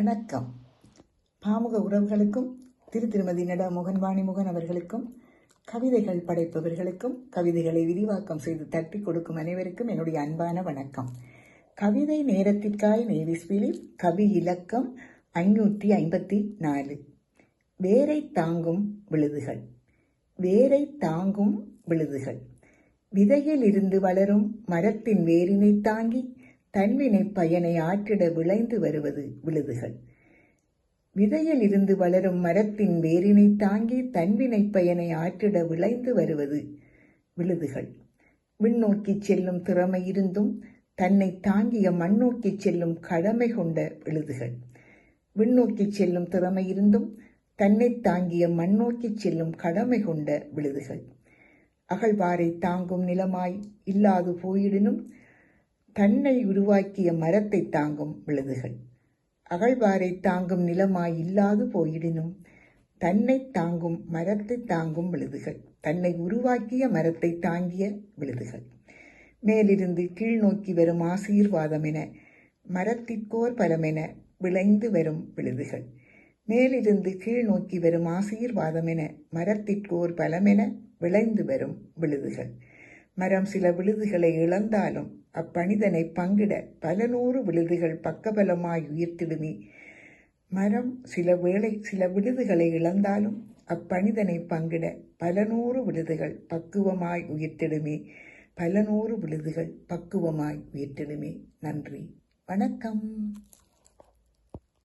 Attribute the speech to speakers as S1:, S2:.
S1: வணக்கம். பாமுக உறவுகளுக்கும் திரு திருமதி நட மோகன்வாணி முகன் அவர்களுக்கும் கவிதைகள் படைப்பவர்களுக்கும் கவிதைகளை விரிவாக்கம் செய்து தட்டி கொடுக்கும் அனைவருக்கும் என்னுடைய அன்பான வணக்கம். கவிதை நேரத்திற்காய் நேவிஸ் பிலிப் கவி இலக்கம் ஐநூற்றி ஐம்பத்தி நாலு. வேரை தாங்கும் விழுதுகள். வேரை தாங்கும் விழுதுகள். விதையில் இருந்து வளரும் மரத்தின் வேரினை தாங்கி தன்வினை பயனை ஆற்றிட விளைந்து வருவது விழுதுகள். விதையில் இருந்து வளரும் மரத்தின் வேரினை தாங்கி தன்வினை பயனை ஆற்றிட விளைந்து வருவது விழுதுகள். விண்ணோக்கி செல்லும் திறமை இருந்தும் தன்னை தாங்கிய மண்ணோக்கி செல்லும் கடமை கொண்ட விழுதுகள். விண்ணோக்கி செல்லும் திறமை இருந்தும் தன்னை தாங்கிய மண்ணோக்கி செல்லும் கடமை கொண்ட விழுதுகள். அகழ்வாரை தாங்கும் நிலமாய் இல்லாது போயிடினும் தன்னை உருவாக்கிய மரத்தை தாங்கும் விழுதுகள். அகழ்வாரை தாங்கும் நிலமாய் இல்லாது போயிடினும் தன்னை தாங்கும் மரத்தை தாங்கும் விழுதுகள். தன்னை உருவாக்கிய மரத்தை தாங்கிய விழுதுகள். மேலிருந்து கீழ் நோக்கி வரும் ஆசீர்வாதம் என மரத்திற்கோர் பலமென விளைந்து வரும் விழுதுகள். மேலிருந்து கீழ் நோக்கி வரும் ஆசீர்வாதம் என மரத்திற்கோர் பலமென விளைந்து வரும் விழுதுகள். மரம் சில விழுதுகளை இழந்தாலும் அப்பணிதனை பங்கிட பல நூறு விழுதுகள் பக்கபலமாய் உயிர்த்திடுமே. மரம் சில வேளை சில விழுதுகளை இழந்தாலும் அப்பணிதனை பங்கிட பல நூறு விழுதுகள் பக்குவமாய் உயிர்த்திடுமே. பல நூறு விழுதுகள் பக்குவமாய் உயிர்த்திடுமே. நன்றி. வணக்கம்.